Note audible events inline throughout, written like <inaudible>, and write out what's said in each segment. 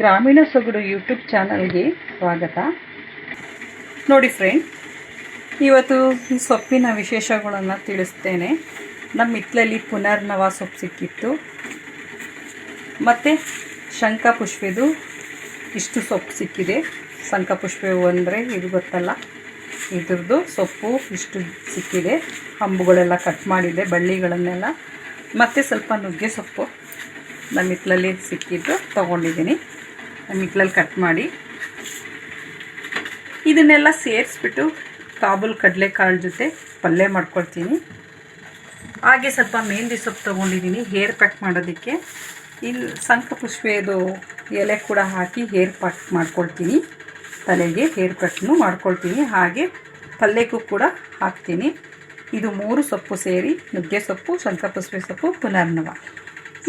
ಗ್ರಾಮೀಣ ಸೊಗಡು ಯೂಟ್ಯೂಬ್ ಚಾನಲ್ಗೆ ಸ್ವಾಗತ. ನೋಡಿ ಫ್ರೆಂಡ್ ಇವತ್ತು ಸೊಪ್ಪಿನ ವಿಶೇಷಗಳನ್ನು ತಿಳಿಸ್ತೇನೆ. ನಮ್ಮ ಹಿತ್ತಲಲ್ಲಿ ಪುನರ್ನವ ಸೊಪ್ಪು ಸಿಕ್ಕಿತ್ತು. ಮತ್ತು ಶಂಖಪುಷ್ಪದು ಇಷ್ಟು ಸೊಪ್ಪು ಸಿಕ್ಕಿದೆ. ಶಂಖಪುಷ್ಪ ಅಂದರೆ ಇದು ಗೊತ್ತಲ್ಲ. ಇದ್ರದ್ದು ಸೊಪ್ಪು ಇಷ್ಟು ಸಿಕ್ಕಿದೆ. ಹಂಬುಗಳೆಲ್ಲ ಕಟ್ ಮಾಡಿದೆ, ಬಳ್ಳಿಗಳನ್ನೆಲ್ಲ. ಮತ್ತು ಸ್ವಲ್ಪ ನುಗ್ಗೆ ಸೊಪ್ಪು ನಮ್ಮ ಹಿತ್ತಲಲ್ಲಿ ಸಿಕ್ಕಿದ್ದು ತೊಗೊಂಡಿದ್ದೀನಿ. ನಮ್ಮ ಕಟ್ ಮಾಡಿ. ಇದನ್ನೆಲ್ಲ ಸೇರಿಸ್ಬಿಟ್ಟು ಕಾಬೂಲ್ ಕಡಲೆಕಾಳು ಜೊತೆ ಪಲ್ಯ ಮಾಡ್ಕೊಳ್ತೀನಿ. ಹಾಗೆ ಸ್ವಲ್ಪ ಮೆಹಂದಿ ಸೊಪ್ಪು ತೊಗೊಂಡಿದ್ದೀನಿ ಹೇರ್ ಪ್ಯಾಕ್ ಮಾಡೋದಕ್ಕೆ. ಇಲ್ಲಿ ಶಂಖಪುಷ್ಪದು ಎಲೆ ಕೂಡ ಹಾಕಿ ಹೇರ್ ಪ್ಯಾಕ್ ಮಾಡ್ಕೊಳ್ತೀನಿ. ತಲೆಗೆ ಹೇರ್ ಕಟ್ನು ಮಾಡ್ಕೊಳ್ತೀನಿ. ಹಾಗೆ ಪಲ್ಯಕ್ಕೂ ಕೂಡ ಹಾಕ್ತೀನಿ. ಇದು ಮೂರು ಸೊಪ್ಪು ಸೇರಿ ನುಗ್ಗೆ ಸೊಪ್ಪು ಶಂಖಪುಷ್ಪೆ ಸೊಪ್ಪು, ಪುನರ್ನವ.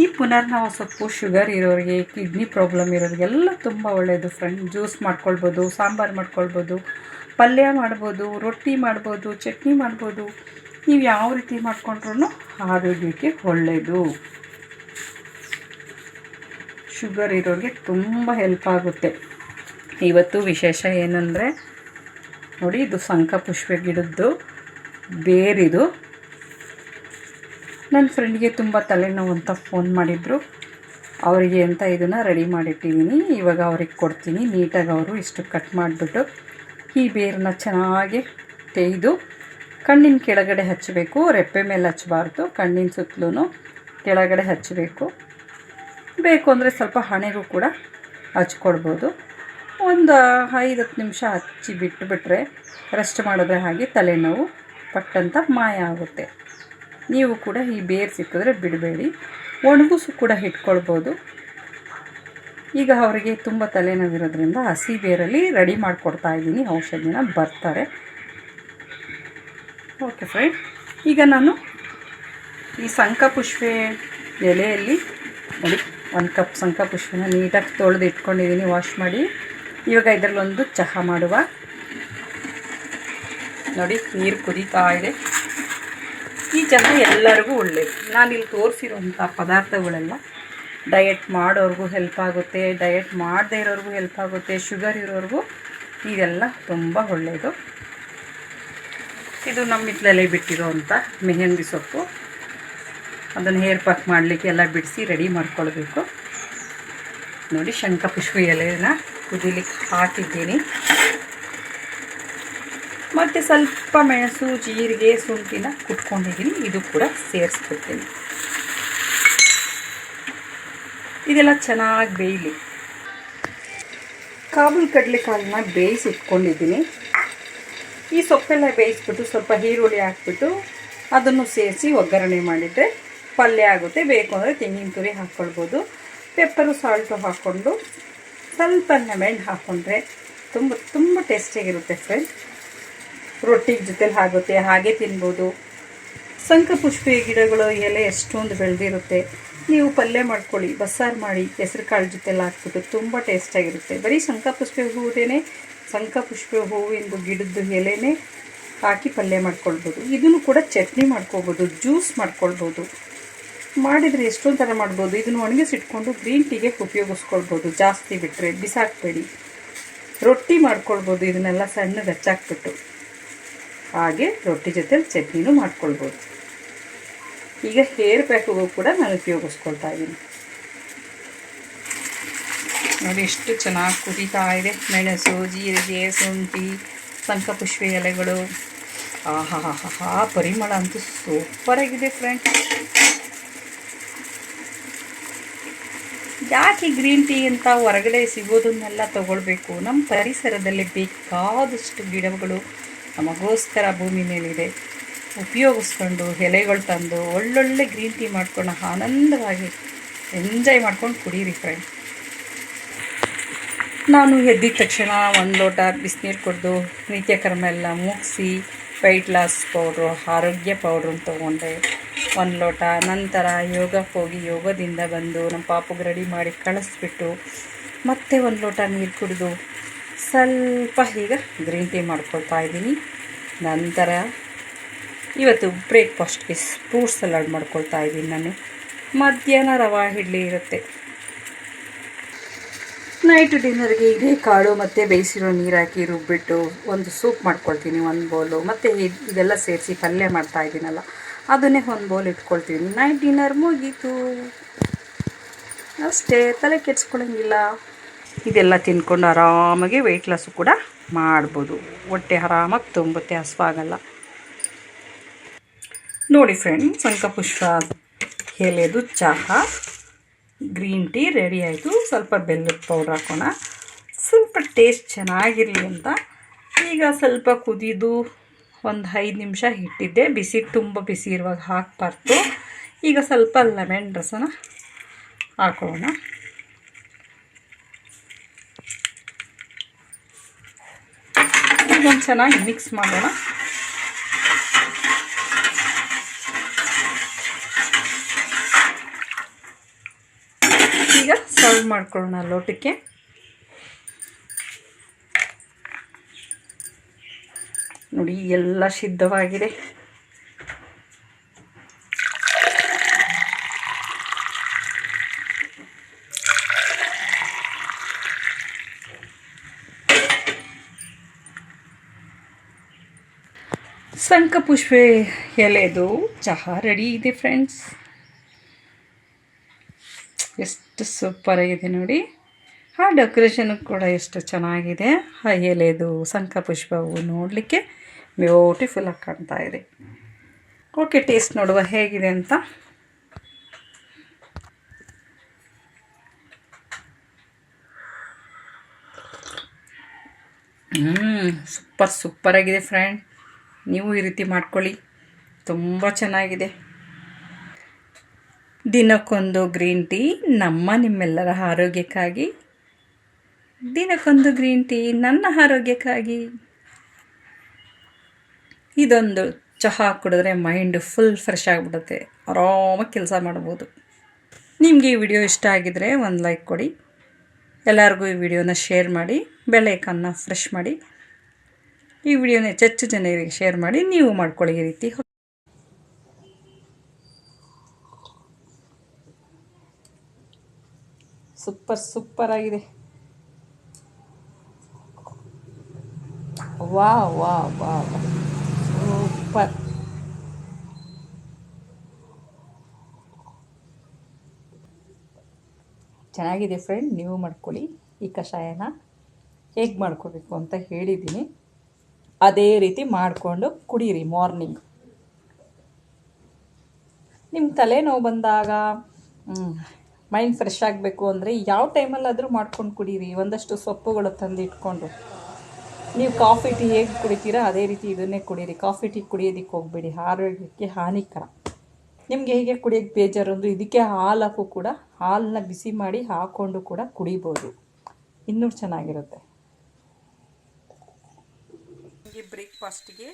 ಈ ಪುನರ್ನವಾ ಸೊಪ್ಪು ಶುಗರ್ ಇರೋರಿಗೆ, ಕಿಡ್ನಿ ಪ್ರಾಬ್ಲಮ್ ಇರೋರಿಗೆಲ್ಲ ತುಂಬ ಒಳ್ಳೆಯದು ಫ್ರೆಂಡ್ ಜ್ಯೂಸ್ ಮಾಡ್ಕೊಳ್ಬೋದು, ಸಾಂಬಾರು ಮಾಡ್ಕೊಳ್ಬೋದು, ಪಲ್ಯ ಮಾಡ್ಬೋದು, ರೊಟ್ಟಿ ಮಾಡ್ಬೋದು, ಚಟ್ನಿ ಮಾಡ್ಬೋದು. ನೀವು ಯಾವ ರೀತಿ ಮಾಡಿಕೊಂಡ್ರೂ ಆರೋಗ್ಯಕ್ಕೆ ಒಳ್ಳೆಯದು ಶುಗರ್ ಇರೋರಿಗೆ ತುಂಬ ಹೆಲ್ಪ್ ಆಗುತ್ತೆ. ಇವತ್ತು ವಿಶೇಷ ಏನಂದರೆ, ನೋಡಿ ಇದು ಸಂಕಪುಷ್ಪ ಗಿಡದ್ದು ಬೇರಿದು. ನನ್ನ ಫ್ರೆಂಡ್ಗೆ ತುಂಬ ತಲೆನೋವು ಅಂತ ಫೋನ್ ಮಾಡಿದರು. ಅವರಿಗೆ ಅಂತ ಇದನ್ನು ರೆಡಿ ಮಾಡಿಟ್ಟಿದ್ದೀನಿ ಇವಾಗ ಅವ್ರಿಗೆ ಕೊಡ್ತೀನಿ. ನೀಟಾಗಿ ಅವರು ಇಷ್ಟು ಕಟ್ ಮಾಡಿಬಿಟ್ಟು ಈ ಬೇರನ್ನ ಚೆನ್ನಾಗಿ ತೆಗೆದು ಕಣ್ಣಿನ ಕೆಳಗಡೆ ಹಚ್ಚಬೇಕು. ರೆಪ್ಪೆ ಮೇಲೆ ಹಚ್ಚಬಾರ್ದು. ಕಣ್ಣಿನ ಸುತ್ತಲೂ ಕೆಳಗಡೆ ಹಚ್ಚಬೇಕು. ಬೇಕು ಅಂದರೆ ಸ್ವಲ್ಪ ಹಣೆಗೂ ಕೂಡ ಹಚ್ಕೊಡ್ಬೋದು. ಒಂದು ಐದು ಹತ್ತು ನಿಮಿಷ ಹಚ್ಚಿ ಬಿಟ್ಟುಬಿಟ್ರೆ ರೆಸ್ಟ್ ಮಾಡಿದ್ರೆ ಹಾಗೆ ತಲೆನೋವು ಪಟ್ಟಂತ ಮಾಯ ಆಗುತ್ತೆ. ನೀವು ಕೂಡ ಈ ಬೇರು ಸಿಕ್ಕಿದ್ರೆ ಬಿಡಬೇಡಿ. ಒಣಗಿಸು ಕೂಡ ಇಟ್ಕೊಳ್ಬೋದು. ಈಗ ಅವರಿಗೆ ತುಂಬ ತಲೆನೋವಿರೋದ್ರಿಂದ ಹಸಿ ಬೇರಲ್ಲಿ ರೆಡಿ ಮಾಡಿಕೊಡ್ತಾ ಇದ್ದೀನಿ. ಔಷಧಿನ ಬರ್ತಾರೆ. ಓಕೆ ಫ್ರೆಂಡ್ ಈಗ ನಾನು ಈ ಸಂಕಪುಷ್ಪೆ ಎಲೆಯಲ್ಲಿ ನೋಡಿ, ಒಂದು ಕಪ್ ಸಂಕಪುಷ್ಪನ ನೀಟಾಗಿ ತೊಳೆದು ಇಟ್ಕೊಂಡಿದ್ದೀನಿ ವಾಶ್ ಮಾಡಿ. ಇವಾಗ ಇದರಲ್ಲೊಂದು ಚಹಾ ಮಾಡುವ. ನೋಡಿ, ನೀರು ಕುದೀತಾ ಇದೆ. ಈ ಜನ ಎಲ್ಲರಿಗೂ ಒಳ್ಳೆಯದು ನಾನಿಲ್ಲಿ ತೋರಿಸಿರುವಂಥ ಪದಾರ್ಥಗಳೆಲ್ಲ ಡಯಟ್ ಮಾಡೋರಿಗೂ ಹೆಲ್ಪ್ ಆಗುತ್ತೆ ಡಯಟ್ ಮಾಡದೇ ಇರೋರಿಗೂ ಹೆಲ್ಪ್ ಆಗುತ್ತೆ ಶುಗರ್ ಇರೋರಿಗೂ ಇದೆಲ್ಲ ತುಂಬ ಒಳ್ಳೆಯದು ಇದು ನಮ್ಮ ಹಿತ್ತಲಲ್ಲೇ ಬಿಟ್ಟಿರೋವಂಥ ಮೆಹಂದಿ ಸೊಪ್ಪು. ಅದನ್ನು ಹೇರ್ ಪ್ಯಾಕ್ ಮಾಡಲಿಕ್ಕೆ ಎಲ್ಲ ಬಿಡಿಸಿ ರೆಡಿ ಮಾಡ್ಕೊಳ್ಬೇಕು. ನೋಡಿ ಶಂಖಪುಷ್ಪ ಎಲೆನ ಕುದಿಲಿಕ್ಕೆ ಹಾಕಿದ್ದೀನಿ. ಮತ್ತು ಸ್ವಲ್ಪ ಮೆಣಸು, ಜೀರಿಗೆ ಶುಂಠಿನ ಕುಟ್ಕೊಂಡಿದ್ದೀನಿ ಇದು ಕೂಡ ಸೇರಿಸ್ಕೊಡ್ತೀನಿ ಇದೆಲ್ಲ ಚೆನ್ನಾಗಿ ಬೇಯಲಿ. ಕಾಬೂಲ್ ಕಡಲೆಕಾಳನ್ನ ಬೇಯಿಸಿ ಇಟ್ಕೊಂಡಿದ್ದೀನಿ ಈ ಸೊಪ್ಪೆಲ್ಲ ಬೇಯಿಸ್ಬಿಟ್ಟು ಸ್ವಲ್ಪ ಈರುಳ್ಳಿ ಹಾಕ್ಬಿಟ್ಟು ಅದನ್ನು ಸೇರಿಸಿ ಒಗ್ಗರಣೆ ಮಾಡಿದರೆ ಪಲ್ಯ ಆಗುತ್ತೆ. ಬೇಕು ಅಂದರೆ ತೆಂಗಿನ ತುರಿ ಹಾಕ್ಕೊಳ್ಬೋದು. ಪೆಪ್ಪರು, ಸಾಲ್ಟು ಹಾಕ್ಕೊಂಡು ಸ್ವಲ್ಪ ನೆಮೆಣ್ಣು ಹಾಕ್ಕೊಂಡ್ರೆ ತುಂಬ ತುಂಬ ಟೇಸ್ಟಿಯಾಗಿರುತ್ತೆ ಫ್ರೆಂಡ್ ರೊಟ್ಟಿ ಜೊತೆಲಿ ಆಗುತ್ತೆ ಹಾಗೆ ತಿನ್ಬೋದು. ಶಂಖಪುಷ್ಪಿ ಗಿಡಗಳು ಎಲೆ ಎಷ್ಟೊಂದು ಬೆಳೆದಿರುತ್ತೆ. ನೀವು ಪಲ್ಯ ಮಾಡ್ಕೊಳ್ಳಿ, ಬಸ್ಸಾರು ಮಾಡಿ, ಹೆಸರು ಕಾಳು ಜೊತೆಲ್ಲ ಹಾಕ್ಬಿಟ್ಟು ತುಂಬ ಟೇಸ್ಟಾಗಿರುತ್ತೆ ಬರೀ ಶಂಖಪುಷ್ಪಿ ಹೂವುದೇನೆ ಶಂಖಪುಷ್ಪಿ ಹೂವಿಂದು ಗಿಡದ್ದು ಎಲೆನೇ ಹಾಕಿ ಪಲ್ಯ ಮಾಡ್ಕೊಳ್ಬೋದು. ಇದನ್ನು ಕೂಡ ಚಟ್ನಿ ಮಾಡ್ಕೋಬೋದು ಜ್ಯೂಸ್ ಮಾಡ್ಕೊಳ್ಬೋದು. ಮಾಡಿದರೆ ಎಷ್ಟೊಂದು ಥರ ಮಾಡ್ಬೋದು. ಇದನ್ನು ಒಣಗಿಸಿಟ್ಕೊಂಡು ಗ್ರೀನ್ ಟೀಗೆ ಉಪಯೋಗಿಸ್ಕೊಳ್ಬೋದು. ಜಾಸ್ತಿ ಬಿಟ್ಟರೆ ಬಿಸಾಕಬೇಡಿ. ರೊಟ್ಟಿ ಮಾಡ್ಕೊಳ್ಬೋದು. ಇದನ್ನೆಲ್ಲ ಸಣ್ಣಗೆ ಹಚ್ಚಾಕ್ಬಿಟ್ಟು ಹಾಗೆ ರೊಟ್ಟಿ ಜೊತೆಲಿ ಚಟ್ನಿನೂ ಮಾಡ್ಕೊಳ್ಬೋದು. ಈಗ ಹೇರ್ ಪ್ಯಾಕ್ಗೂ ಕೂಡ ನಾನು ಉಪಯೋಗಿಸ್ಕೊಳ್ತಾ ಇದ್ದೀನಿ. ನೋಡಿ, ಎಷ್ಟು ಚೆನ್ನಾಗಿ ಕುದೀತಾ ಇದೆ. ಮೆಣಸು, ಜೀರಿಗೆ, ಶುಂಠಿ ಶಂಖಪುಷ್ಪ ಎಲೆಗಳು. ಆಹಾ ಹಾ ಹಾ ಪರಿಮಳ ಅಂತೂ ಸೂಪರಾಗಿದೆ ಫ್ರೆಂಡ್ ಯಾಕೆ ಗ್ರೀನ್ ಟೀ ಅಂತ ಹೊರಗಡೆ ಸಿಗೋದನ್ನೆಲ್ಲ ತಗೊಳ್ಬೇಕು? ನಮ್ಮ ಪರಿಸರದಲ್ಲಿ ಬೇಕಾದಷ್ಟು ಗಿಡಗಳು ನಮಗೋಸ್ಕರ ಭೂಮಿ ಮೇಲಿದೆ. ಉಪಯೋಗಿಸ್ಕೊಂಡು ಎಲೆಗಳು ತಂದು ಒಳ್ಳೊಳ್ಳೆ ಗ್ರೀನ್ ಟೀ ಮಾಡ್ಕೊಂಡು ಆನಂದವಾಗಿ ಎಂಜಾಯ್ ಮಾಡ್ಕೊಂಡು ಕುಡೀರಿ ಫ್ರೆಂಡ್ ನಾನು ಎದ್ದಿದ ತಕ್ಷಣ ಒಂದು ಲೋಟ ಬಿಸಿನೀರು ಕುಡಿದು ನಿತ್ಯಕರ್ಮ ಎಲ್ಲ ಮುಗಿಸಿ ವೈಟ್ ಲಾಸ್ ಪೌಡ್ರು ಆರೋಗ್ಯ ಪೌಡ್ರನ್ನ ತೊಗೊಂಡೆ. ಒಂದು ಲೋಟ ನಂತರ ಯೋಗಕ್ಕೆ ಹೋಗಿ ಯೋಗದಿಂದ ಬಂದು ನಮ್ಮ ಪಾಪಗೆ ರೆಡಿ ಮಾಡಿ ಕಳಿಸ್ಬಿಟ್ಟು ಮತ್ತೆ ಒಂದು ಲೋಟ ನೀರು ಕುಡಿದು ಸ್ವಲ್ಪ ಈಗ ಗ್ರೀನ್ ಟೀ ಮಾಡ್ಕೊಳ್ತಾ ಇದ್ದೀನಿ. ನಂತರ ಇವತ್ತು ಬ್ರೇಕ್ಫಾಸ್ಟ್ಗೆ ಫ್ರೂಟ್ ಸಲಾಡ್ ಮಾಡ್ಕೊಳ್ತಾ ಇದ್ದೀನಿ ನಾನು. ಮಧ್ಯಾಹ್ನ ರವಾ ಇಡ್ಲಿ ಇರುತ್ತೆ. ನೈಟ್ ಡಿನ್ನರ್ಗೆ ಇದೇ ಕಾಳು ಮತ್ತು ಬೇಯಿಸಿರೋ ನೀರು ಹಾಕಿ ರುಬ್ಬಿಟ್ಟು ಒಂದು ಸೂಪ್ ಮಾಡ್ಕೊಳ್ತೀನಿ, ಒಂದು ಬೌಲು. ಮತ್ತು ಇದ್- ಇದೆಲ್ಲ ಸೇರಿಸಿ ಪಲ್ಯ ಮಾಡ್ತಾ ಇದ್ದೀನಲ್ಲ, ಅದನ್ನೇ ಒಂದು ಬೌಲ್ ಇಟ್ಕೊಳ್ತೀನಿ. ನೈಟ್ ಡಿನ್ನರ್ ಮುಗೀತು. ಅಷ್ಟೇ, ತಲೆ ಕೆಡ್ಸ್ಕೊಳಂಗಿಲ್ಲ. ಇದೆಲ್ಲ ತಿನ್ಕೊಂಡು ಆರಾಮಾಗಿ ವೆಯ್ಟ್ ಲಾಸು ಕೂಡ ಮಾಡ್ಬೋದು. ಹೊಟ್ಟೆ ಆರಾಮಾಗಿ ತುಂಬುತ್ತೆ ಹಸ್ವಾಗಲ್ಲ ನೋಡಿ ಫ್ರೆಂಡ್ ಸಂಕಪುಷ್ಪ ಎಲೆದು ಚಹಾ ಗ್ರೀನ್ ಟೀ ರೆಡಿ ಆಯಿತು. ಸ್ವಲ್ಪ ಬೆಲ್ಲದ ಪೌಡ್ರ್ ಹಾಕೋಣ. ಸ್ವಲ್ಪ ಟೇಸ್ಟ್ ಚೆನ್ನಾಗಿರಲಿ ಅಂತ. ಈಗ ಸ್ವಲ್ಪ ಕುದಿದು ಒಂದು ಐದು ನಿಮಿಷ ಇಟ್ಟಿದ್ದೆ ಬಿಸಿ, ತುಂಬ ಬಿಸಿ ಇರುವಾಗ ಹಾಕಬಾರ್ದು. ಈಗ ಸ್ವಲ್ಪ ಲೆಮನ್ ರಸನ ಹಾಕೊಳ್ಳೋಣ ಇದೊಂದು ಚೆನ್ನಾಗಿ ಮಿಕ್ಸ್ ಮಾಡೋಣ. ಈಗ ಸರ್ವ್ ಮಾಡ್ಕೊಳ್ಳೋಣ ಲೋಟಕ್ಕೆ. ನೋಡಿ ಎಲ್ಲ ಸಿದ್ಧವಾಗಿದೆ. ಸಂಕಪುಷ್ಪೆ ಎಲೆದು ಚಹಾ ರೆಡಿ ಇದೆ ಫ್ರೆಂಡ್ಸ್ ಎಷ್ಟು ಸೂಪರ್ ಆಗಿದೆ ನೋಡಿ. ಆ ಡೆಕೋರೇಷನ್ ಕೂಡ ಎಷ್ಟು ಚೆನ್ನಾಗಿದೆ. ಆ ಎಲೆದು ಸಂಕಪುಷ್ಪವು ನೋಡಲಿಕ್ಕೆ ಬ್ಯೂಟಿಫುಲ್ ಆಗಿ ಕಾಣ್ತಾ ಇದೆ. ಓಕೆ ಟೇಸ್ಟ್ ನೋಡುವ ಹೇಗಿದೆ ಅಂತ. ಹ್ಞೂ ಸೂಪರ್ ಸೂಪರ್ ಆಗಿದೆ ಫ್ರೆಂಡ್ ನೀವು ಈ ರೀತಿ ಮಾಡ್ಕೊಳ್ಳಿ. ತುಂಬ ಚೆನ್ನಾಗಿದೆ. ದಿನಕ್ಕೊಂದು ಗ್ರೀನ್ ಟೀ ನಮ್ಮ ನಿಮ್ಮೆಲ್ಲರ ಆರೋಗ್ಯಕ್ಕಾಗಿ. ದಿನಕ್ಕೊಂದು ಗ್ರೀನ್ ಟೀ ನನ್ನ ಆರೋಗ್ಯಕ್ಕಾಗಿ. ಇದೊಂದು ಚಹಾ ಕುಡಿದ್ರೆ ಮೈಂಡ್ ಫುಲ್ ಫ್ರೆಶ್ ಆಗಿಬಿಡುತ್ತೆ. ಆರಾಮಾಗಿ ಕೆಲಸ ಮಾಡ್ಬೋದು. ನಿಮಗೆ ಈ ವಿಡಿಯೋ ಇಷ್ಟ ಆಗಿದರೆ ಒಂದು ಲೈಕ್ ಕೊಡಿ. ಎಲ್ಲರಿಗೂ ಈ ವಿಡಿಯೋನ ಶೇರ್ ಮಾಡಿ ಬೆಳಕನ್ನು ಫ್ರೆಶ್ ಮಾಡಿ. ಈ ವಿಡಿಯೋನ ಹೆಚ್ಚೆಚ್ಚು ಜನರಿಗೆ ಶೇರ್ ಮಾಡಿ ನೀವು ಮಾಡ್ಕೊಳ್ಳಿ ಈ ರೀತಿ. ಸೂಪರ್ ಸೂಪರ್ ಆಗಿದೆ. ವಾ ವಾ ವಾ ಸೂಪರ್. ಚೆನ್ನಾಗಿದೆ ಫ್ರೆಂಡ್ ನೀವು ಮಾಡ್ಕೊಳ್ಳಿ ಈ ಕಷಾಯನ. ಹೇಗೆ ಮಾಡ್ಕೋಬೇಕು ಅಂತ ಹೇಳಿದ್ದೀನಿ. ಅದೇ ರೀತಿ ಮಾಡಿಕೊಂಡು ಕುಡೀರಿ ಮಾರ್ನಿಂಗ್ ನಿಮ್ಮ ತಲೆನೋವು ಬಂದಾಗ ಮೈಂಡ್ ಫ್ರೆಶ್ ಆಗಬೇಕು ಅಂದರೆ ಯಾವ ಟೈಮಲ್ಲಾದರೂ ಮಾಡ್ಕೊಂಡು ಕುಡೀರಿ. ಒಂದಷ್ಟು ಸೊಪ್ಪುಗಳು ತಂದು ಇಟ್ಕೊಂಡು ನೀವು ಕಾಫಿ ಟೀ ಹೇಗೆ ಕುಡಿತೀರಾ ಅದೇ ರೀತಿ ಇದನ್ನೇ ಕುಡೀರಿ. ಕಾಫಿ ಟೀ ಕುಡಿಯೋದಕ್ಕೆ ಹೋಗಬೇಡಿ. ಆರೋಗ್ಯಕ್ಕೆ ಹಾನಿಕರ. ನಿಮಗೆ ಹೇಗೆ ಕುಡಿಯೋಕ್ಕೆ ಬೇಜಾರು ಅಂದರೆ ಇದಕ್ಕೆ ಹಾಲು ಕೂಡ ಹಾಲನ್ನ ಬಿಸಿ ಮಾಡಿ ಹಾಕ್ಕೊಂಡು ಕೂಡ ಕುಡಿಬೋದು. ಇನ್ನೂ ಚೆನ್ನಾಗಿರುತ್ತೆ. ಈ ಬ್ರೇಕ್ಫಾಸ್ಟಿಗೆ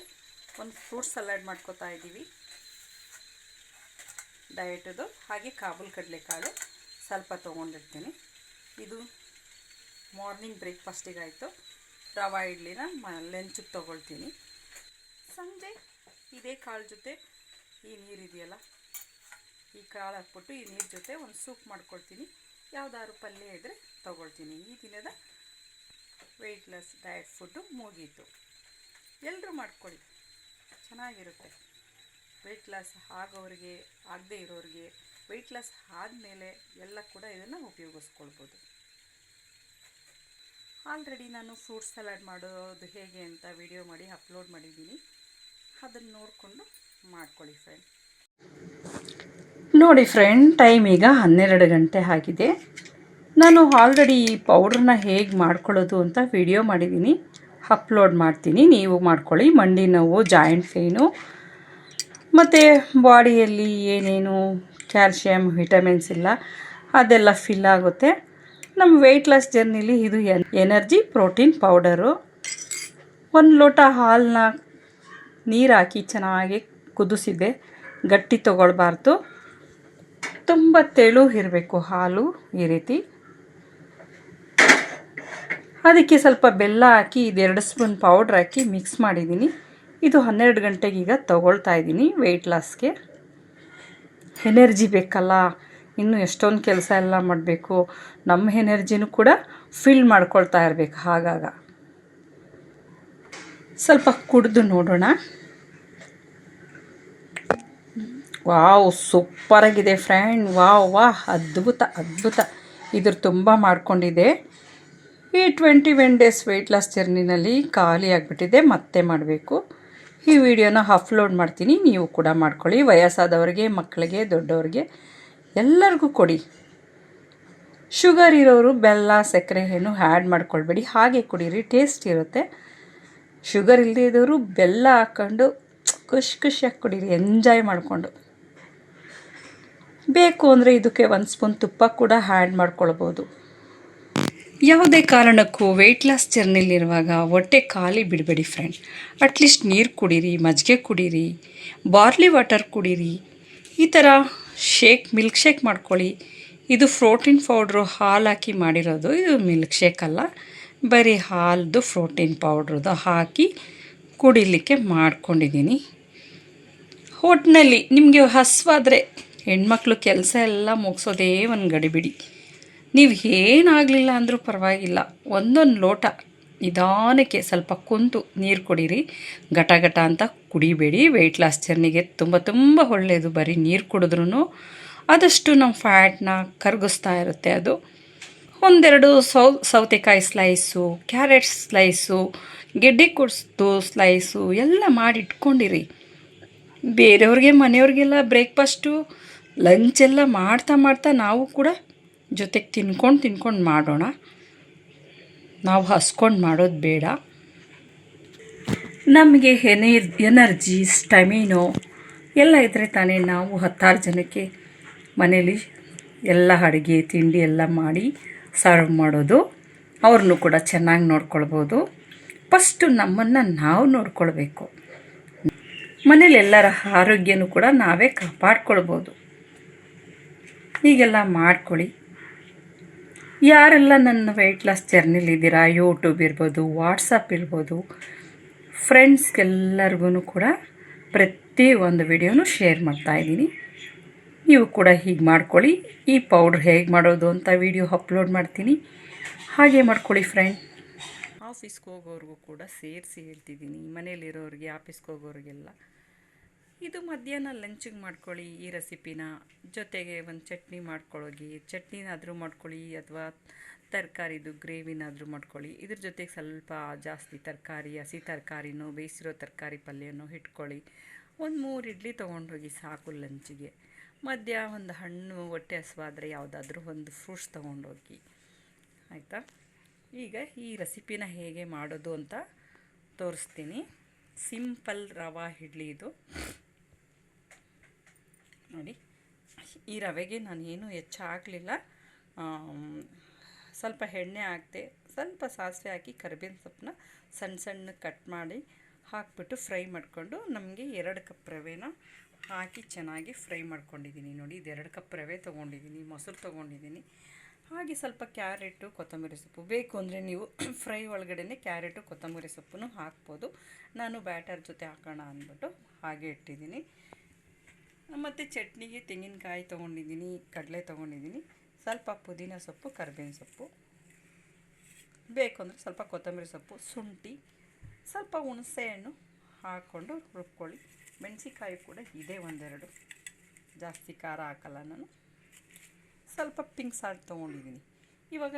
ಒಂದು ಫ್ರೂಟ್ ಸಲಾಡ್ ಮಾಡ್ಕೋತಾ ಇದ್ದೀವಿ. ಡಯಟದು, ಹಾಗೆ ಕಾಬೂಲ್ ಕಡಲೆಕಾಳು ಸ್ವಲ್ಪ ತೊಗೊಂಡಿರ್ತೀನಿ. ಇದು ಮಾರ್ನಿಂಗ್ ಬ್ರೇಕ್ಫಾಸ್ಟಿಗಾಯಿತು. ರವಾ ಇಡ್ಲಿನ ಮ, ಲಂಚಿಗೆ ತೊಗೊಳ್ತೀನಿ. ಸಂಜೆ ಇದೇ ಕಾಳು ಜೊತೆ ಈ ನೀರಿದೆಯಲ್ಲ ಈ ಕಾಳು ಹಾಕ್ಬಿಟ್ಟು ಈ ನೀರು ಜೊತೆ ಒಂದು ಸೂಪ್ ಮಾಡ್ಕೊಳ್ತೀನಿ ಯಾವುದಾದ್ರು ಪಲ್ಯ ಇದ್ದರೆ ತೊಗೊಳ್ತೀನಿ. ಈ ದಿನದ ವೆಯ್ಟ್ ಲೆಸ್ ಡಯಟ್ ಫುಡ್ಡು ಮುಗೀತು. ಎಲ್ಲರೂ ಮಾಡ್ಕೊಳ್ಳಿ. ಚೆನ್ನಾಗಿರುತ್ತೆ. ವೆಯ್ಟ್ ಲಾಸ್ ಆಗೋರಿಗೆ ಆಗದೇ ಇರೋರಿಗೆ ವೆಯ್ಟ್ ಲಾಸ್ ಆದಮೇಲೆ ಎಲ್ಲ ಕೂಡ ಇದನ್ನು ಉಪಯೋಗಿಸ್ಕೊಳ್ಬೋದು. ಆಲ್ರೆಡಿ ನಾನು ಫ್ರೂಟ್ ಸಲಾಡ್ ಮಾಡೋದು ಹೇಗೆ ಅಂತ ವಿಡಿಯೋ ಮಾಡಿ ಅಪ್ಲೋಡ್ ಮಾಡಿದ್ದೀನಿ. ಅದನ್ನು ನೋಡಿಕೊಂಡು ಮಾಡ್ಕೊಳ್ಳಿ ಫ್ರೆಂಡ್ ನೋಡಿ ಫ್ರೆಂಡ್ ಟೈಮ್ ಈಗ ಹನ್ನೆರಡು ಗಂಟೆ ಆಗಿದೆ. ನಾನು ಆಲ್ರೆಡಿ ಈ ಪೌಡ್ರನ್ನ ಹೇಗೆ ಮಾಡ್ಕೊಳ್ಳೋದು ಅಂತ ವಿಡಿಯೋ ಮಾಡಿದ್ದೀನಿ. ಅಪ್ಲೋಡ್ ಮಾಡ್ತೀನಿ. ನೀವು ಮಾಡ್ಕೊಳ್ಳಿ. ಮಂಡಿ ನೋವು ಜಾಯಿಂಟ್ ಪೇನು ಮತ್ತು ಬಾಡಿಯಲ್ಲಿ ಏನೇನು ಕ್ಯಾಲ್ಶಿಯಮ್ ವಿಟಮಿನ್ಸ್ ಇಲ್ಲ, ಅದೆಲ್ಲ ಫಿಲ್ ಆಗುತ್ತೆ. ನಮ್ಮ ವೆಯ್ಟ್ ಲಾಸ್ ಜರ್ನಿಲಿ ಇದು ಎನ್, ಎನರ್ಜಿ, ಪ್ರೋಟೀನ್, ಪೌಡರು. ಒಂದು ಲೋಟ ಹಾಲನ್ನ ನೀರು ಹಾಕಿ ಚೆನ್ನಾಗಿ ಕುದಿಸಿದೆ. ಗಟ್ಟಿ ತೊಗೊಳ್ಬಾರ್ದು. ತುಂಬ ತೆಳು ಇರಬೇಕು ಹಾಲು ಈ ರೀತಿ. ಅದಕ್ಕೆ ಸ್ವಲ್ಪ ಬೆಲ್ಲ ಹಾಕಿ ಇದೆರಡು ಸ್ಪೂನ್ ಪೌಡ್ರ್ ಹಾಕಿ ಮಿಕ್ಸ್ ಮಾಡಿದ್ದೀನಿ. ಇದು ಹನ್ನೆರಡು ಗಂಟೆಗೀಗ ತೊಗೊಳ್ತಾ ಇದ್ದೀನಿ ವೆಯ್ಟ್ ಲಾಸ್ಗೆ ಎನರ್ಜಿ ಬೇಕಲ್ಲ, ಇನ್ನು ಎಷ್ಟೊಂದು ಕೆಲಸ ಎಲ್ಲ ಮಾಡಬೇಕು ನಮ್ಮ ಎನರ್ಜಿನೂ ಕೂಡ ಫಿಲ್ ಮಾಡ್ಕೊಳ್ತಾ ಇರಬೇಕು ಹಾಗಾಗ. ಸ್ವಲ್ಪ ಕುಡಿದು ನೋಡೋಣ. Wow ಸೂಪರಾಗಿದೆ friend. ವಾವ್, ವಾಹ್, ಅದ್ಭುತ ಅದ್ಭುತ. ಇದ್ರ ತುಂಬ ಮಾಡ್ಕೊಂಡಿದೆ ಈ twenty one days weight loss ಜರ್ನಿನಲ್ಲಿ ಖಾಲಿ ಆಗಿಬಿಟ್ಟಿದೆ, ಮತ್ತೆ ಮಾಡಬೇಕು. ಈ ವಿಡಿಯೋನ ಅಪ್ಲೋಡ್ ಮಾಡ್ತೀನಿ, ನೀವು ಕೂಡ ಮಾಡ್ಕೊಳ್ಳಿ. ವಯಸ್ಸಾದವ್ರಿಗೆ, ಮಕ್ಕಳಿಗೆ, ದೊಡ್ಡವ್ರಿಗೆ ಎಲ್ಲರಿಗೂ ಕೊಡಿ. ಶುಗರ್ ಇರೋರು ಬೆಲ್ಲ, ಸಕ್ಕರೆ ಏನು ಆ್ಯಡ್ ಮಾಡ್ಕೊಳ್ಬೇಡಿ. ಹಾಗೆ ಕುಡೀರಿ ಟೇಸ್ಟ್ ಇರುತ್ತೆ. ಶುಗರ್ ಇಲ್ಲದೇ ಇದ್ದವರು ಬೆಲ್ಲ ಹಾಕ್ಕೊಂಡು ಖುಷಿ ಖುಷಿಯಾಗಿ ಕುಡೀರಿ ಎಂಜಾಯ್ ಮಾಡಿಕೊಂಡು. ಬೇಕು ಅಂದರೆ ಇದಕ್ಕೆ ಒಂದು ಸ್ಪೂನ್ ತುಪ್ಪ ಕೂಡ ಆ್ಯಡ್ ಮಾಡ್ಕೊಳ್ಬೋದು. ಯಾವುದೇ ಕಾರಣಕ್ಕೂ ವೆಯ್ಟ್ ಲಾಸ್ ಜರ್ನಿಲಿರುವಾಗ ಹೊಟ್ಟೆ ಖಾಲಿ ಬಿಡಬೇಡಿ ಫ್ರೆಂಡ್ ಅಟ್ಲೀಸ್ಟ್ ನೀರು ಕುಡೀರಿ, ಮಜ್ಜಿಗೆ ಕುಡೀರಿ ಬಾರ್ಲಿ ವಾಟರ್ ಕುಡೀರಿ. ಈ ಥರ ಶೇಕ್ ಮಿಲ್ಕ್ ಶೇಕ್ ಮಾಡ್ಕೊಳ್ಳಿ. ಇದು ಪ್ರೋಟೀನ್ ಪೌಡ್ರು ಹಾಲು ಹಾಕಿ ಮಾಡಿರೋದು. ಇದು ಮಿಲ್ಕ್ ಶೇಕ್ ಅಲ್ಲ. ಬರೀ ಹಾಲ್ದು ಪ್ರೋಟೀನ್ ಪೌಡ್ರದು ಹಾಕಿ ಕುಡಿಲಿಕ್ಕೆ ಮಾಡ್ಕೊಂಡಿದ್ದೀನಿ. ಒಟ್ಟಿನಲ್ಲಿ ನಿಮಗೆ ಹಸುವಾದರೆ ಹೆಣ್ಮಕ್ಳು ಕೆಲಸ ಎಲ್ಲ ಮುಗಿಸೋದೇ ಒಂದು ಗಡಿಬಿಡಿ. ನೀವು ಏನಾಗಲಿಲ್ಲ ಅಂದರೂ ಪರವಾಗಿಲ್ಲ. ಒಂದೊಂದು ಲೋಟ ನಿಧಾನಕ್ಕೆ ಸ್ವಲ್ಪ ಕುಂತು ನೀರು ಕುಡೀರಿ. ಘಟ ಘಟ ಅಂತ ಕುಡಿಬೇಡಿ. ವೆಯ್ಟ್ ಲಾಸ್ ಜರ್ನಿಗೆ ತುಂಬ ತುಂಬ ಒಳ್ಳೆಯದು ಬರೀ ನೀರು ಕುಡಿದ್ರೂ ಆದಷ್ಟು ನಮ್ಮ ಫ್ಯಾಟ್ನ ಕರಗಿಸ್ತಾ ಇರುತ್ತೆ ಅದು. ಒಂದೆರಡು ಸೌ, ಸೌತೆಕಾಯಿ ಸ್ಲೈಸು ಕ್ಯಾರೆಟ್ ಸ್ಲೈಸು ಗೆಡ್ಡೆ ಕುಡಿಸ್ದು ಸ್ಲೈಸು ಎಲ್ಲ ಮಾಡಿ ಇಟ್ಕೊಂಡಿರಿ ಬೇರೆಯವ್ರಿಗೆ, ಮನೆಯವ್ರಿಗೆಲ್ಲ ಬ್ರೇಕ್ಫಾಸ್ಟು ಲಂಚ್ ಎಲ್ಲ ಮಾಡ್ತಾ ಮಾಡ್ತಾ ನಾವು ಕೂಡ ಜೊತೆಗೆ ತಿನ್ಕೊಂಡು ತಿನ್ಕೊಂಡು ಮಾಡೋಣ. ನಾವು ಹಸ್ಕೊಂಡು ಮಾಡೋದು ಬೇಡ. ನಮಗೆ ಎನರ್, ಎನರ್ಜಿ, ಸ್ಟಮಿನೋ ಎಲ್ಲ ಇದ್ದರೆ ತಾನೇ ನಾವು ಹತ್ತಾರು ಜನಕ್ಕೆ ಮನೇಲಿ ಎಲ್ಲ ಅಡುಗೆ, ತಿಂಡಿ ಎಲ್ಲ ಮಾಡಿ ಸರ್ವ್ ಮಾಡೋದು. ಅವ್ರನ್ನೂ ಕೂಡ ಚೆನ್ನಾಗಿ ನೋಡ್ಕೊಳ್ಬೋದು. ಫಸ್ಟು ನಮ್ಮನ್ನು ನಾವು ನೋಡ್ಕೊಳ್ಬೇಕು. ಮನೇಲಿ ಎಲ್ಲರ ಆರೋಗ್ಯನೂ ಕೂಡ ನಾವೇ ಕಾಪಾಡ್ಕೊಳ್ಬೋದು. ಹೀಗೆಲ್ಲ ಮಾಡ್ಕೊಳ್ಳಿ. ಯಾರೆಲ್ಲ ನನ್ನ ವೆಯ್ಟ್ ಲಾಸ್ ಜರ್ನಿಲಿದ್ದೀರಾ ಯೂಟ್ಯೂಬ್ ಇರ್ಬೋದು ವಾಟ್ಸಪ್ ಇರ್ಬೋದು ಫ್ರೆಂಡ್ಸ್ಗೆಲ್ಲರಿಗೂ ಕೂಡ ಪ್ರತಿ ಒಂದು ವಿಡಿಯೋನು ಶೇರ್ ಮಾಡ್ತಾ ಇದ್ದೀನಿ. ನೀವು ಕೂಡ ಹೀಗೆ ಮಾಡ್ಕೊಳ್ಳಿ. ಈ ಪೌಡ್ರ್ ಹೇಗೆ ಮಾಡೋದು ಅಂತ ವಿಡಿಯೋ ಅಪ್ಲೋಡ್ ಮಾಡ್ತೀನಿ. ಹಾಗೆ ಮಾಡ್ಕೊಳ್ಳಿ ಫ್ರೆಂಡ್ ಆಫೀಸ್ಗೆ ಹೋಗೋರಿಗೂ ಕೂಡ ಸೇರಿಸಿ ಹೇಳ್ತಿದ್ದೀನಿ. ಮನೇಲಿರೋರಿಗೆ ಆಫೀಸ್ಗೆ ಹೋಗೋರಿಗೆಲ್ಲ. ಇದು ಮಧ್ಯಾಹ್ನ ಲಂಚಿಗೆ ಮಾಡ್ಕೊಳ್ಳಿ ಈ ರೆಸಿಪಿನ. ಜೊತೆಗೆ ಒಂದು ಚಟ್ನಿ ಮಾಡ್ಕೊಳ್ಳೋಗಿ, ಚಟ್ನಿನಾದರೂ ಮಾಡ್ಕೊಳ್ಳಿ ಅಥವಾ ತರಕಾರಿದು ಗ್ರೇವಿನಾದರೂ ಮಾಡ್ಕೊಳ್ಳಿ. ಇದ್ರ ಜೊತೆಗೆ ಸ್ವಲ್ಪ ಜಾಸ್ತಿ ತರಕಾರಿ, ಹಸಿ ತರಕಾರಿನೋ, ಬೇಯಿಸಿರೋ ತರಕಾರಿ ಪಲ್ಯನೋ ಇಟ್ಕೊಳ್ಳಿ ಒಂದು ಮೂರು ಇಡ್ಲಿ ತೊಗೊಂಡೋಗಿ ಸಾಕು ಲಂಚಿಗೆ. ಮಧ್ಯ ಒಂದು ಹಣ್ಣು, ಹೊಟ್ಟೆ ಹಸುವಾದರೆ ಯಾವುದಾದ್ರೂ ಒಂದು ಫ್ರೂಟ್ಸ್ ತೊಗೊಂಡೋಗಿ. ಆಯಿತಾ? ಈಗ ಈ ರೆಸಿಪಿನ ಹೇಗೆ ಮಾಡೋದು ಅಂತ ತೋರಿಸ್ತೀನಿ. ಸಿಂಪಲ್ ರವಾ ಇಡ್ಲಿ ಇದು. ನೋಡಿ, ಈ ರವೆಗೆ ನಾನು ಏನು ಹೆಚ್ಚು ಹಾಕಲಿಲ್ಲ ಸ್ವಲ್ಪ ಎಣ್ಣೆ ಹಾಕ್ತೆ ಸ್ವಲ್ಪ ಸಾಸಿವೆ ಹಾಕಿ ಕರಿಬೇವಿನ ಸೊಪ್ಪನ್ನ ಸಣ್ಣ ಸಣ್ಣ ಕಟ್ ಮಾಡಿ ಹಾಕ್ಬಿಟ್ಟು ಫ್ರೈ ಮಾಡಿಕೊಂಡು ನಮಗೆ ಎರಡು ಕಪ್ ರವೆನ ಹಾಕಿ ಚೆನ್ನಾಗಿ ಫ್ರೈ ಮಾಡ್ಕೊಂಡಿದ್ದೀನಿ. ನೋಡಿ, ಇದು ಎರಡು ಕಪ್ ರವೆ ತೊಗೊಂಡಿದ್ದೀನಿ, ಮೊಸರು ತೊಗೊಂಡಿದ್ದೀನಿ. ಹಾಗೆ ಸ್ವಲ್ಪ ಕ್ಯಾರೆಟು, ಕೊತ್ತಂಬರಿ ಸೊಪ್ಪು ಬೇಕು ಅಂದರೆ ನೀವು <coughs> ಫ್ರೈ ಒಳಗಡೆ ಕ್ಯಾರೆಟು, ಕೊತ್ತಂಬರಿ ಸೊಪ್ಪನ್ನು ಹಾಕ್ಬೋದು. ನಾನು ಬ್ಯಾಟರ್ ಜೊತೆ ಹಾಕೋಣ ಅಂದ್ಬಿಟ್ಟು ಹಾಗೆ ಇಟ್ಟಿದ್ದೀನಿ. ಮತ್ತು ಚಟ್ನಿಗೆ ತೆಂಗಿನಕಾಯಿ ತೊಗೊಂಡಿದ್ದೀನಿ, ಕಡಲೆ ತೊಗೊಂಡಿದ್ದೀನಿ. ಸ್ವಲ್ಪ ಪುದೀನ ಸೊಪ್ಪು, ಕರಿಬೇವಿನ ಸೊಪ್ಪು. ಬೇಕು ಅಂದರೆ ಸ್ವಲ್ಪ ಕೊತ್ತಂಬರಿ ಸೊಪ್ಪು, ಶುಂಠಿ, ಸ್ವಲ್ಪ ಹುಣಸೆ ಹಣ್ಣು ಹಾಕ್ಕೊಂಡು ರುಬ್ಕೊಳ್ಳಿ. ಮೆಣಸಿಕಾಯಿ ಕೂಡ ಇದೆ ಒಂದೆರಡು. ಜಾಸ್ತಿ ಖಾರ ಹಾಕಲ್ಲ ನಾನು. ಸ್ವಲ್ಪ ಪಿಂಕ್ ಸಾಲ್ಟ್ ತೊಗೊಂಡಿದ್ದೀನಿ. ಇವಾಗ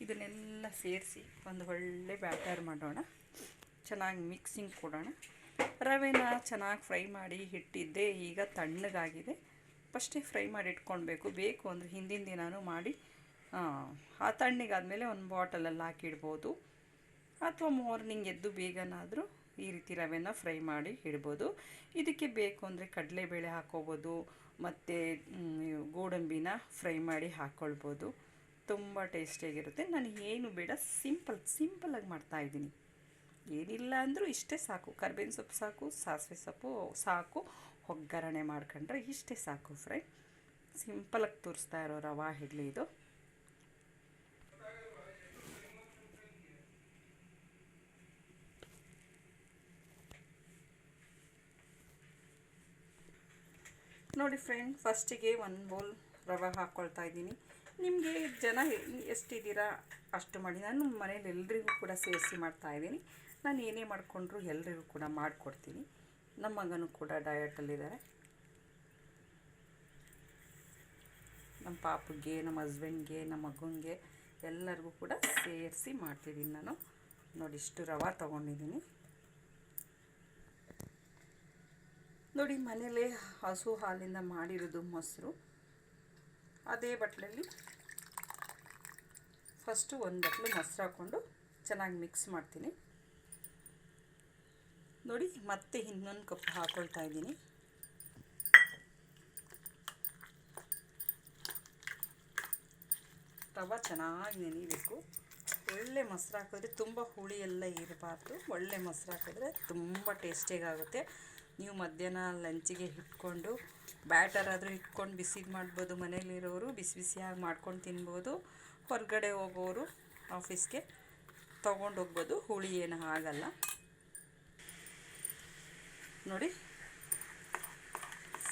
ಇದನ್ನೆಲ್ಲ ಸೇರಿಸಿ ಒಂದು ಒಳ್ಳೆ ಬ್ಯಾಟರ್ ಮಾಡೋಣ. ಚೆನ್ನಾಗಿ ಮಿಕ್ಸಿಂಗ್ ಕೊಡೋಣ. ರವೆನ ಚೆನ್ನಾಗಿ ಫ್ರೈ ಮಾಡಿ ಇಟ್ಟಿದ್ದೆ ಈಗ ತಣ್ಣಗಾಗಿದೆ. ಫಸ್ಟೇ ಫ್ರೈ ಮಾಡಿ ಇಟ್ಕೊಳ್ಬೇಕು. ಬೇಕು ಅಂದರೆ ಹಿಂದಿನ ದಿನವೂ ಮಾಡಿ, ಆ ತಣ್ಣಗಾದಮೇಲೆ ಒಂದು ಬಾಟಲಲ್ಲಿ ಹಾಕಿಡ್ಬೋದು. ಅಥವಾ ಮಾರ್ನಿಂಗ್ ಎದ್ದು ಬೇಗನಾದರೂ ಈ ರೀತಿ ರವೆನ ಫ್ರೈ ಮಾಡಿ ಇಡ್ಬೋದು. ಇದಕ್ಕೆ ಬೇಕು ಅಂದರೆ ಕಡಲೆಬೇಳೆ ಹಾಕ್ಕೋಬೋದು ಮತ್ತು ಗೋಡಂಬಿನ ಫ್ರೈ ಮಾಡಿ ಹಾಕ್ಕೊಳ್ಬೋದು ತುಂಬ ಟೇಸ್ಟಿಯಾಗಿರುತ್ತೆ. ನಾನು ಏನು ಬೇಡ, ಸಿಂಪಲ್ ಸಿಂಪಲಾಗಿ ಮಾಡ್ತಾಯಿದ್ದೀನಿ ಏನಿಲ್ಲ ಅಂದರೂ ಇಷ್ಟೇ ಸಾಕು. ಕರ್ಬೇವಿನ ಸೊಪ್ಪು ಸಾಕು, ಸಾಸಿವೆ ಸೊಪ್ಪು ಸಾಕು, ಒಗ್ಗರಣೆ ಮಾಡ್ಕೊಂಡ್ರೆ ಇಷ್ಟೇ ಸಾಕು ಫ್ರೈ. ಸಿಂಪಲಾಗಿ ತೋರಿಸ್ತಾ ಇರೋ ರವಾ ಇಡ್ಲಿ ಇದು. ನೋಡಿ ಫ್ರೆಂಡ್ ಫಸ್ಟಿಗೆ ಒಂದು ಬೌಲ್ ರವೆ ಹಾಕ್ಕೊಳ್ತಾ ಇದ್ದೀನಿ. ನಿಮಗೆ ಜನ ಎಷ್ಟಿದ್ದೀರಾ ಅಷ್ಟು ಮಾಡಿ. ನಾನು ಮನೇಲಿ ಎಲ್ರಿಗೂ ಕೂಡ ಸೇರಿಸಿ ಮಾಡ್ತಾಯಿದ್ದೀನಿ ನಾನು ಏನೇ ಮಾಡಿಕೊಂಡ್ರು ಎಲ್ರಿಗೂ ಕೂಡ ಮಾಡಿಕೊಡ್ತೀನಿ. ನಮ್ಮ ಮಗನೂ ಕೂಡ ಡಯಟಲ್ಲಿದ್ದಾರೆ ನಮ್ಮ ಪಾಪಗೆ ನಮ್ಮ ಹಸ್ಬೆಂಡ್ಗೆ ನಮ್ಮ ಮಗನಿಗೆ ಎಲ್ಲರಿಗೂ ಕೂಡ ಸೇರಿಸಿ ಮಾಡ್ತಿದ್ದೀನಿ ನಾನು. ನೋಡಿ ಇಷ್ಟು ರವೆ ತೊಗೊಂಡಿದ್ದೀನಿ. ನೋಡಿ ಮನೇಲೇ ಹಸು ಹಾಲಿಂದ ಮಾಡಿರೋದು ಮೊಸರು. ಅದೇ ಬಟ್ಲಲ್ಲಿ ಫಸ್ಟು ಒಂದು ಬಟ್ಲು ಮೊಸರು ಹಾಕ್ಕೊಂಡು ಚೆನ್ನಾಗಿ ಮಿಕ್ಸ್ ಮಾಡ್ತೀನಿ. ನೋಡಿ, ಮತ್ತೆ ಇನ್ನೊಂದು ಕಪ್ ಹಾಕ್ಕೊಳ್ತಾ ಇದ್ದೀನಿ. ರವೆ ಚೆನ್ನಾಗಿ ನೆನಿಬೇಕು. ಒಳ್ಳೆ ಮೊಸರು ಹಾಕಿದ್ರೆ ತುಂಬ ಹುಳಿ ಎಲ್ಲ ಇರಬಾರ್ದು. ಒಳ್ಳೆ ಮೊಸರು ಹಾಕಿದ್ರೆ ತುಂಬ ಟೇಸ್ಟಿಯಾಗುತ್ತೆ ನೀವು ಮಧ್ಯಾಹ್ನ ಲಂಚಿಗೆ ಇಟ್ಕೊಂಡು ಬ್ಯಾಟರ್ ಆದರೂ ಇಟ್ಕೊಂಡು ಬಿಸಿ ಮಾಡ್ಬೋದು ಮನೇಲಿರೋರು ಬಿಸಿ ಬಿಸಿಯಾಗಿ ಮಾಡ್ಕೊಂಡು ತಿನ್ಬೋದು. ಹೊರಗಡೆ ಹೋಗೋರು ಆಫೀಸ್ಗೆ ಹೋಗ್ಬೋದು. ಹುಳಿ ಏನು ಆಗಲ್ಲ. ನೋಡಿ,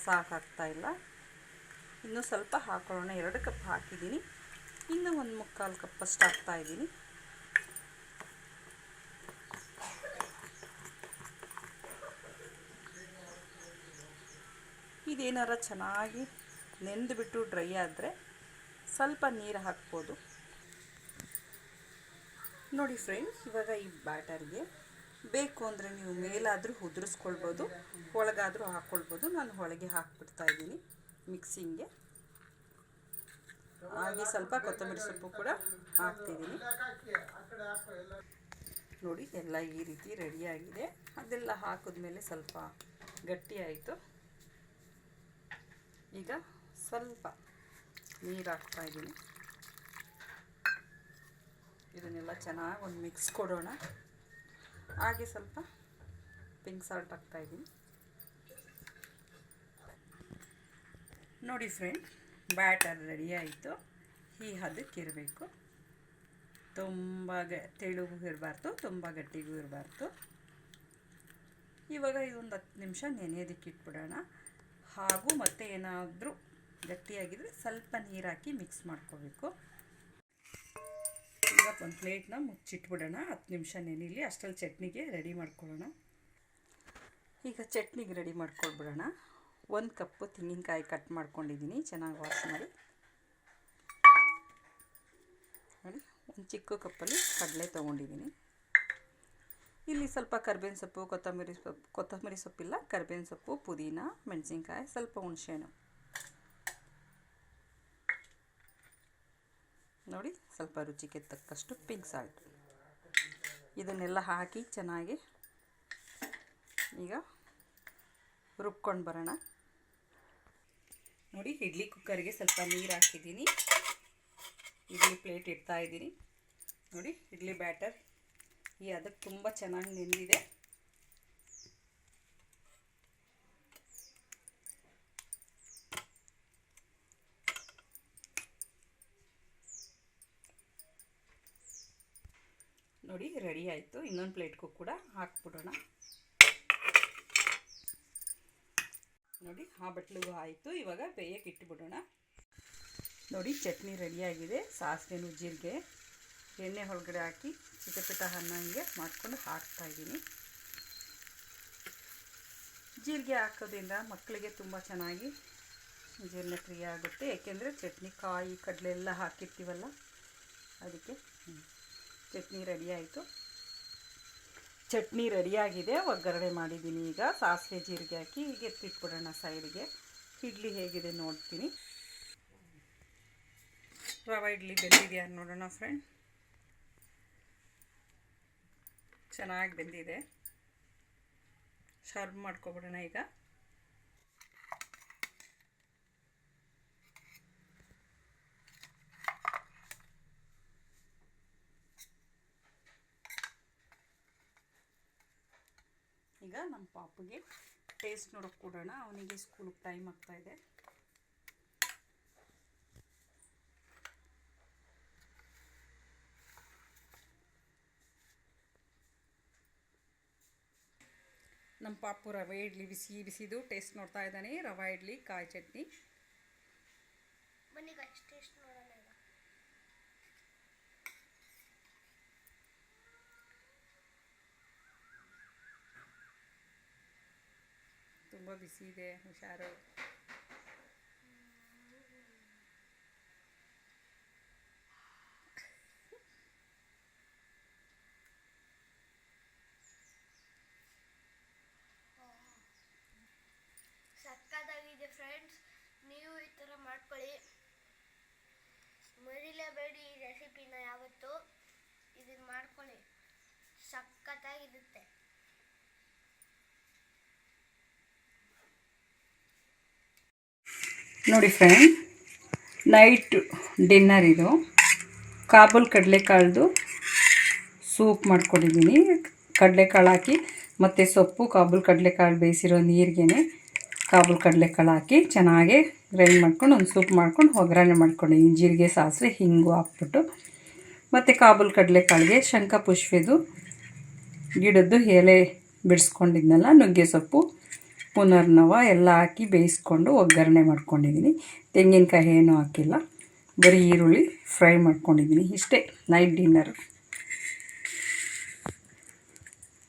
ಸಾಕಾಗ್ತಾ ಇಲ್ಲ. ಇನ್ನೂ ಸ್ವಲ್ಪ ಹಾಕೊಳ್ಳೋಣ. ಎರಡು ಕಪ್ ಹಾಕಿದ್ದೀನಿ. ಇನ್ನೂ ಒಂದು ಮುಕ್ಕಾಲು ಕಪ್ಪಷ್ಟು ಹಾಕ್ತಾ ಇದೇನಾರ ಚೆನ್ನಾಗಿ ನೆಂದುಬಿಟ್ಟು ಡ್ರೈ ಆದರೆ ಸ್ವಲ್ಪ ನೀರು ಹಾಕ್ಬೋದು. ನೋಡಿ ಫ್ರೆಂಡ್ಸ್ ಇವಾಗ ಈ ಬ್ಯಾಟರ್ಗೆ ಬೇಕು ಅಂದರೆ ನೀವು ಮೇಲಾದರೂ ಉದುರಿಸ್ಕೊಳ್ಬೋದು, ಒಳಗಾದರೂ ಹಾಕ್ಕೊಳ್ಬೋದು ನಾನು ಒಳಗೆ ಹಾಕ್ಬಿಡ್ತಾ ಇದ್ದೀನಿ ಮಿಕ್ಸಿಂಗ್ಗೆ ಹಾಗೆ ಸ್ವಲ್ಪ ಕೊತ್ತಂಬರಿ ಸೊಪ್ಪು ಕೂಡ ಹಾಕ್ತಿದ್ದೀನಿ. ನೋಡಿ, ಎಲ್ಲ ಈ ರೀತಿ ರೆಡಿಯಾಗಿದೆ ಅದೆಲ್ಲ ಹಾಕಿದ್ಮೇಲೆ ಸ್ವಲ್ಪ ಗಟ್ಟಿ ಆಯಿತು. ಈಗ ಸ್ವಲ್ಪ ನೀರು ಹಾಕ್ತಾ ಇದ್ದೀನಿ. ಇದನ್ನೆಲ್ಲ ಚೆನ್ನಾಗಿ ಒಂದು ಮಿಕ್ಸ್ ಕೊಡೋಣ. ಹಾಗೆ ಸ್ವಲ್ಪ ಪಿಂಕ್ ಸಾಲ್ಟ್ ಹಾಕ್ತಾ ಇದ್ದೀನಿ. ನೋಡಿ ಫ್ರೆಂಡ್ ಬ್ಯಾಟರ್ ರೆಡಿ ಆಯಿತು. ಈ ಹದಕ್ಕಿರಬೇಕು ತುಂಬ ಗ ತೆಳುಗೂ ಇರಬಾರ್ದು, ತುಂಬ ಗಟ್ಟಿಗೂ ಇರಬಾರ್ದು. ಇವಾಗ ಇದೊಂದು ಹತ್ತು ನಿಮಿಷ ನೆನೆಯೋದಕ್ಕೆ ಇಟ್ಬಿಡೋಣ. ಹಾಗೂ ಮತ್ತೆ ಏನಾದರೂ ಗಟ್ಟಿಯಾಗಿದ್ದರೆ ಸ್ವಲ್ಪ ನೀರು ಹಾಕಿ ಮಿಕ್ಸ್ ಮಾಡ್ಕೋಬೇಕು. ಈಗ ಒಂದು ಪ್ಲೇಟ್ನ ಮುಚ್ಚಿಟ್ಬಿಡೋಣ. ಹತ್ತು ನಿಮಿಷ ನೆನೀಲಿ ಅಷ್ಟರಲ್ಲಿ ಚಟ್ನಿಗೆ ರೆಡಿ ಮಾಡ್ಕೊಳ್ಳೋಣ. ಈಗ ಚಟ್ನಿಗೆ ರೆಡಿ ಮಾಡ್ಕೊಳ್ಬಿಡೋಣ. ಒಂದು ಕಪ್ಪು ತೆಂಗಿನಕಾಯಿ ಕಟ್ ಮಾಡ್ಕೊಂಡಿದ್ದೀನಿ ಚೆನ್ನಾಗಿ ವಾಶ್ ಮಾಡಿ. ನೋಡಿ, ಒಂದು ಚಿಕ್ಕ ಕಪ್ಪಲ್ಲಿ ಕಡಲೆ ತೊಗೊಂಡಿದ್ದೀನಿ ಇಲ್ಲಿ ಸ್ವಲ್ಪ ಕರ್ಬೇವಿನ ಸೊಪ್ಪು, ಕೊತ್ತಂಬರಿ ಸೊಪ್ಪು, ಕೊತ್ತಂಬರಿ ಸೊಪ್ಪಿಲ್ಲ, ಕರ್ಬೇವಿನ ಸೊಪ್ಪು, ಪುದೀನ, ಮೆಣಸಿನ್ಕಾಯಿ, ಸ್ವಲ್ಪ ಹುಣಸೆಹಣ್ಣು. ನೋಡಿ, ಸ್ವಲ್ಪ ರುಚಿಗೆ ತಕ್ಕಷ್ಟು ಪಿಂಕ್ ಸಾಲ್ಟ್ ಇದನ್ನೆಲ್ಲ ಹಾಕಿ ಚೆನ್ನಾಗಿ ಈಗ ರುಬ್ಕೊಂಡು ಬರೋಣ. ನೋಡಿ, ಇಡ್ಲಿ ಕುಕ್ಕರ್ಗೆ ಸ್ವಲ್ಪ ನೀರು ಹಾಕಿದ್ದೀನಿ. ಇಡ್ಲಿ ಪ್ಲೇಟ್ ಇಡ್ತಾ ಇದ್ದೀನಿ. ನೋಡಿ, ಇಡ್ಲಿ ಬ್ಯಾಟರ್ ಈ ಅದಕ್ಕೆ ತುಂಬ ಚೆನ್ನಾಗಿ ನೆಂದಿದೆ. ನೋಡಿ ರೆಡಿ ಆಯಿತು. ಇನ್ನೊಂದು ಪ್ಲೇಟ್ಗೂ ಕೂಡ ಹಾಕ್ಬಿಡೋಣ. ನೋಡಿ, ಆ ಬಟ್ಲಿಗೂ ಆಯಿತು. ಇವಾಗ ಬೇಯಕ್ಕೆ ಇಟ್ಬಿಡೋಣ. ನೋಡಿ, ಚಟ್ನಿ ರೆಡಿಯಾಗಿದೆ ಸಾಸಿವೆನು ಜೀರಿಗೆ. ಎಣ್ಣೆ ಒಳಗಡೆ ಹಾಕಿ ಚಿಟಪಿಟ ಮಾಡಿಕೊಂಡು ಮಾಡ್ಕೊಂಡು ಹಾಕ್ತಾಯಿದ್ದೀನಿ ಜೀರಿಗೆ ಹಾಕೋದ್ರಿಂದ ಮಕ್ಕಳಿಗೆ ತುಂಬ ಚೆನ್ನಾಗಿ ಜೀರ್ಣಕ್ರಿಯೆ ಆಗುತ್ತೆ. ಏಕೆಂದರೆ ಚಟ್ನಿ ಕಾಯಿ, ಕಡಲೆ ಎಲ್ಲ ಹಾಕಿರ್ತೀವಲ್ಲ, ಅದಕ್ಕೆ ಚಟ್ನಿ ರೆಡಿ ಆಯಿತು. ಚಟ್ನಿ ರೆಡಿಯಾಗಿದೆ ಒಗ್ಗರಣೆ ಮಾಡಿದ್ದೀನಿ ಈಗ. ಸಾಸಿವೆ ಜೀರಿಗೆ ಹಾಕಿ ಈಗ ಎತ್ತಿಟ್ಬಿಡೋಣ ಸೈಡ್ಗೆ. ಇಡ್ಲಿ ಹೇಗಿದೆ ನೋಡ್ತೀನಿ. ರವೆ ಇಡ್ಲಿ ಬೆಂದಿದೆಯಾ ನೋಡೋಣ ಫ್ರೆಂಡ್ ಚೆನ್ನಾಗಿ ಬೆಂದಿದೆ. ಸರ್ವ್ ಮಾಡ್ಕೊಬಿಡೋಣ ಈಗ. ಈಗ ನಮ್ಮ ಪಾಪಿಗೆ ಟೇಸ್ಟ್ ನೋಡೋಕೆ ಕೊಡೋಣ. ಅವನಿಗೆ ಸ್ಕೂಲಿಗೆ ಟೈಮ್ ಆಗ್ತಾಯಿದೆ ನಮ್ಮ ಪಾಪು ರವೆ ಇಡ್ಲಿ ಬಿಸಿ ಬಿಸಿದು ಟೇಸ್ಟ್ ನೋಡ್ತಾ ಇದ್ದಾನೆ. ರವೆ ಇಡ್ಲಿ ಕಾಯಿ ಚಟ್ನಿ. ಬನ್ನಿ ಟೇಸ್ಟ್ ನೋಡೋಣ ತುಂಬ ಬಿಸಿ ಇದೆ ಹುಷಾರು. ಸಕ್ಕತ್ತಾಗಿದೆ ಫ್ರೆಂಡ್ಸ್ ನೀವು ಈ ಥರ ಮಾಡ್ಕೊಳ್ಳಿ. ಮರಿಲೇಬೇಡಿ ಈ ರೆಸಿಪಿನ ಯಾವತ್ತು. ಇದನ್ನ ಮಾಡ್ಕೊಳ್ಳಿ. ಸಕ್ಕತ್ತಾಗಿರುತ್ತೆ ನೋಡಿ ಫ್ರೆಂಡ್ ನೈಟ್ ಡಿನ್ನರ್ ಇದು. ಕಾಬೂಲ್ ಕಡಲೆಕಾಳ್ದು ಸೂಪ್ ಮಾಡ್ಕೊಂಡಿದ್ದೀನಿ. ಕಡಲೆಕಾಳು ಹಾಕಿ ಮತ್ತು ಸೊಪ್ಪು, ಕಾಬೂಲ್ ಕಡಲೆಕಾಳು ಬೇಯಿಸಿರೋ ನೀರಿಗೆನೆ ಕಾಬೂಲ್ ಕಡಲೆಕಾಳು ಹಾಕಿ ಚೆನ್ನಾಗಿ ಗ್ರೈಂಡ್ ಮಾಡ್ಕೊಂಡು, ಒಂದು ಸೂಪ್ ಮಾಡ್ಕೊಂಡು, ಒಗ್ಗರಣೆ ಮಾಡ್ಕೊಂಡಿದ್ದೀನಿ ಜೀರಿಗೆ, ಸಾಸಿವೆ, ಹಿಂಗು ಹಾಕ್ಬಿಟ್ಟು, ಮತ್ತು ಕಾಬೂಲ್ ಕಡಲೆಕಾಳಿಗೆ ಶಂಖಪುಷ್ಪದು ಗಿಡದ್ದು ಎಲೆ ಬಿಡಿಸ್ಕೊಂಡಿದ್ನಲ್ಲ, ನುಗ್ಗೆ ಸೊಪ್ಪು, ಪುನರ್ನವ ಎಲ್ಲ ಹಾಕಿ ಬೇಯಿಸ್ಕೊಂಡು ಒಗ್ಗರಣೆ ಮಾಡ್ಕೊಂಡಿದ್ದೀನಿ. ತೆಂಗಿನಕಾಯಿ ಏನೂ ಹಾಕಿಲ್ಲ, ಬರೀ ಈರುಳ್ಳಿ ಫ್ರೈ ಮಾಡ್ಕೊಂಡಿದ್ದೀನಿ, ಇಷ್ಟೇ, ನೈಟ್ ಡಿನ್ನರು.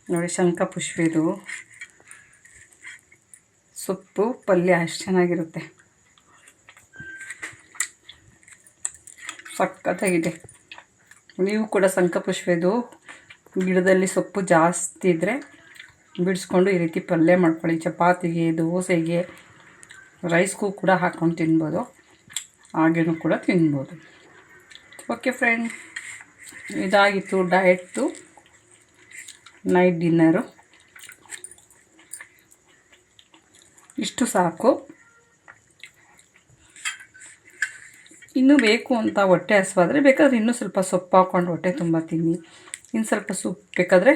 ನೋಡಿ ಶಂಖಪುಷ್ಪದು ಸೊಪ್ಪು, ಪಲ್ಯ ಅಷ್ಟು ಚೆನ್ನಾಗಿರುತ್ತೆ. ಸಕ್ಕತ್ತಾಗಿದೆ ನೀವು ಕೂಡ ಸಂಕಪುಷ್ಪದು ಗಿಡದಲ್ಲಿ ಸೊಪ್ಪು ಜಾಸ್ತಿ ಇದ್ದರೆ ಬಿಡಿಸ್ಕೊಂಡು ಈ ರೀತಿ ಪಲ್ಯ ಮಾಡ್ಕೊಳ್ಳಿ. ಚಪಾತಿಗೆ, ದೋಸೆಗೆ ರೈಸ್ಗೂ ಕೂಡ ಹಾಕ್ಕೊಂಡು ತಿನ್ಬೋದು. ಹಾಗೇನೂ ಕೂಡ ತಿನ್ಬೋದು. ಓಕೆ ಫ್ರೆಂಡ್ ಇದಾಗಿತ್ತು ಡಯಟ್ದು ನೈಟ್ ಡಿನ್ನರು ಇಷ್ಟು ಸಾಕು. ಇನ್ನೂ ಬೇಕು ಅಂತ ಹೊಟ್ಟೆ ಹಸುವಾದರೆ ಬೇಕಾದರೆ ಇನ್ನೂ ಸ್ವಲ್ಪ ಸೊಪ್ಪು ಹಾಕ್ಕೊಂಡು ಹೊಟ್ಟೆ ತುಂಬ ತಿನ್ನಿ. ಇನ್ನು ಸ್ವಲ್ಪ ಸೊಪ್ಪು ಬೇಕಾದರೆ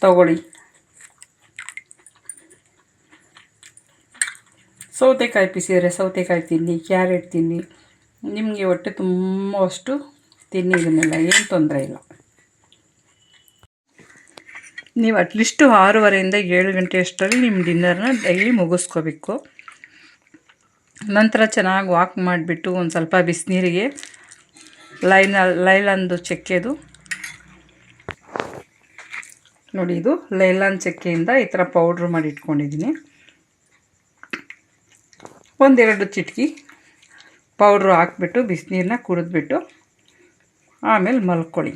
ತಗೊಳ್ಳಿ. ಸೌತೆಕಾಯಿ ಬಿಸಿದರೆ ಸೌತೆಕಾಯಿ ತಿನ್ನಿ, ಕ್ಯಾರೆಟ್ ತಿನ್ನಿ. ನಿಮಗೆ ಹೊಟ್ಟೆ ತುಂಬಷ್ಟು ತಿನ್ನಿ ಇದನ್ನೆಲ್ಲ, ಏನು ತೊಂದರೆ ಇಲ್ಲ. ನೀವು ಅಟ್ಲೀಸ್ಟು ಆರೂವರೆಯಿಂದ ಏಳು ಗಂಟೆ ಅಷ್ಟರಲ್ಲಿ ನಿಮ್ಮ ಡಿನ್ನರ್ನ ಡೈಲಿ ಮುಗಿಸ್ಕೋಬೇಕು. ನಂತರ ಚೆನ್ನಾಗಿ ವಾಕ್ ಮಾಡಿಬಿಟ್ಟು ಒಂದು ಸ್ವಲ್ಪ ಬಿಸಿನೀರಿಗೆ ಲೈನ, ಲೈಲಂದು ಚಕ್ಕೆದು. ನೋಡಿ ಇದು ಲೈಲಾನ್ ಚಕ್ಕೆಯಿಂದ ಈ ಥರ ಪೌಡ್ರ್ ಮಾಡಿ ಇಟ್ಕೊಂಡಿದ್ದೀನಿ. ಒಂದೆರಡು ಚಿಟಕಿ ಪೌಡ್ರು ಹಾಕ್ಬಿಟ್ಟು ಬಿಸಿನೀರನ್ನ ಕುಡಿದ್ಬಿಟ್ಟು ಆಮೇಲೆ ಮಲ್ಕೊಳ್ಳಿ.